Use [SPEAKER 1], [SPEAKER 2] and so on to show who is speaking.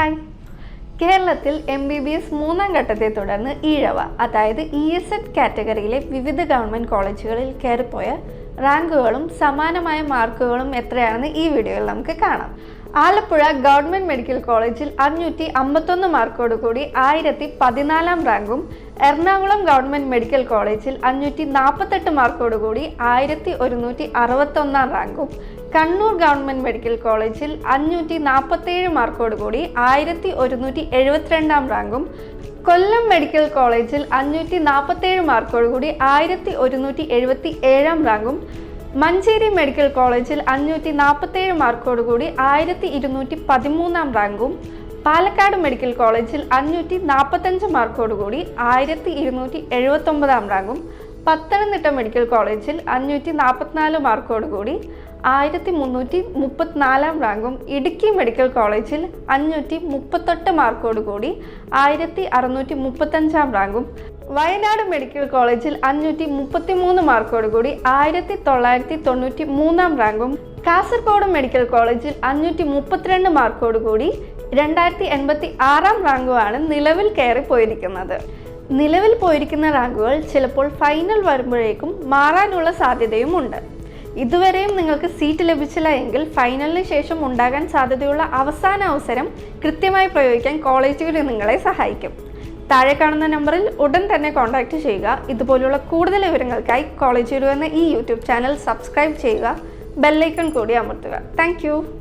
[SPEAKER 1] Hi കേരളത്തിൽ M B B S മൂന്നാം ഘട്ടത്തെ തുടർന്ന് ഈഴവ അതായത് ഇ എസ് എഡ് കാറ്റഗറിയിലെ വിവിധ ഗവൺമെന്റ് കോളേജുകളിൽ കയറിപ്പോയ റാങ്കുകളും സമാനമായ മാർക്കുകളും എത്രയാണെന്ന് ഈ വീഡിയോയിൽ നമുക്ക് കാണാം. ആലപ്പുഴ ഗവൺമെന്റ് മെഡിക്കൽ കോളേജിൽ അഞ്ഞൂറ്റി അമ്പത്തൊന്ന് മാർക്കോട് കൂടി ആയിരത്തി പതിനാലാം റാങ്കും എറണാകുളം ഗവൺമെന്റ് മെഡിക്കൽ കോളേജിൽ അഞ്ഞൂറ്റി നാൽപ്പത്തെട്ട് മാർക്കോട് കൂടി ആയിരത്തി ഒരുന്നൂറ്റി അറുപത്തൊന്നാം റാങ്കും. കണ്ണൂർ ഗവൺമെന്റ് മെഡിക്കൽ കോളേജിൽ അഞ്ഞൂറ്റി നാൽപ്പത്തേഴ് മാർക്കോട് കൂടി ആയിരത്തി ഒരുന്നൂറ്റി എഴുപത്തിരണ്ടാം റാങ്കും. കൊല്ലം മെഡിക്കൽ കോളേജിൽ അഞ്ഞൂറ്റി നാൽപ്പത്തേഴ് മാർക്കോടുകൂടി ആയിരത്തി ഒരുന്നൂറ്റി എഴുപത്തി ഏഴാം റാങ്കും മഞ്ചേരി മെഡിക്കൽ കോളേജിൽ അഞ്ഞൂറ്റി നാൽപ്പത്തേഴ് മാർക്കോടുകൂടി ആയിരത്തി ഇരുന്നൂറ്റി പതിമൂന്നാം റാങ്കും പാലക്കാട് മെഡിക്കൽ കോളേജിൽ അഞ്ഞൂറ്റി നാൽപ്പത്തഞ്ച് മാർക്കോടുകൂടി ആയിരത്തി ഇരുന്നൂറ്റി എഴുപത്തൊമ്പതാം റാങ്കും പത്തനംതിട്ട മെഡിക്കൽ കോളേജിൽ അഞ്ഞൂറ്റി നാൽപ്പത്തിനാല് മാർക്കോട് കൂടി ആയിരത്തി മുന്നൂറ്റി മുപ്പത്തിനാലാം റാങ്കും ഇടുക്കി മെഡിക്കൽ കോളേജിൽ അഞ്ഞൂറ്റി മുപ്പത്തെട്ട് മാർക്കോട് കൂടി ആയിരത്തി അറുന്നൂറ്റി മുപ്പത്തഞ്ചാം റാങ്കും വയനാട് മെഡിക്കൽ കോളേജിൽ അഞ്ഞൂറ്റി മുപ്പത്തി മൂന്ന് മാർക്കോട് കൂടി ആയിരത്തി തൊള്ളായിരത്തി തൊണ്ണൂറ്റി മൂന്നാം റാങ്കും കാസർഗോഡ് മെഡിക്കൽ കോളേജിൽ അഞ്ഞൂറ്റി മുപ്പത്തിരണ്ട് മാർക്കോട് കൂടി രണ്ടായിരത്തി എൺപത്തി ആറാം റാങ്കുമാണ് നിലവിൽ കയറി പോയിരിക്കുന്നത്. നിലവിൽ പോയിരിക്കുന്ന റാങ്കുകൾ ചിലപ്പോൾ ഫൈനൽ വരുമ്പോഴേക്കും മാറാനുള്ള സാധ്യതയും ഉണ്ട് ഇതുവരെയും നിങ്ങൾക്ക് സീറ്റ് ലഭിച്ചില്ല എങ്കിൽ ഫൈനലിന് ശേഷം ഉണ്ടാകാൻ സാധ്യതയുള്ള അവസാന അവസരം കൃത്യമായി പ്രയോഗിക്കാൻ കോളേജുകൾ നിങ്ങളെ സഹായിക്കും. താഴെ കാണുന്ന നമ്പറിൽ ഉടൻ തന്നെ കോൺടാക്റ്റ് ചെയ്യുക. ഇതുപോലുള്ള കൂടുതൽ വിവരങ്ങൾക്കായി കോളേജ് എന്ന ഈ യൂട്യൂബ് ചാനൽ സബ്സ്ക്രൈബ് ചെയ്യുക. ബെല്ലൈക്കൺ കൂടി അമർത്തുക. താങ്ക്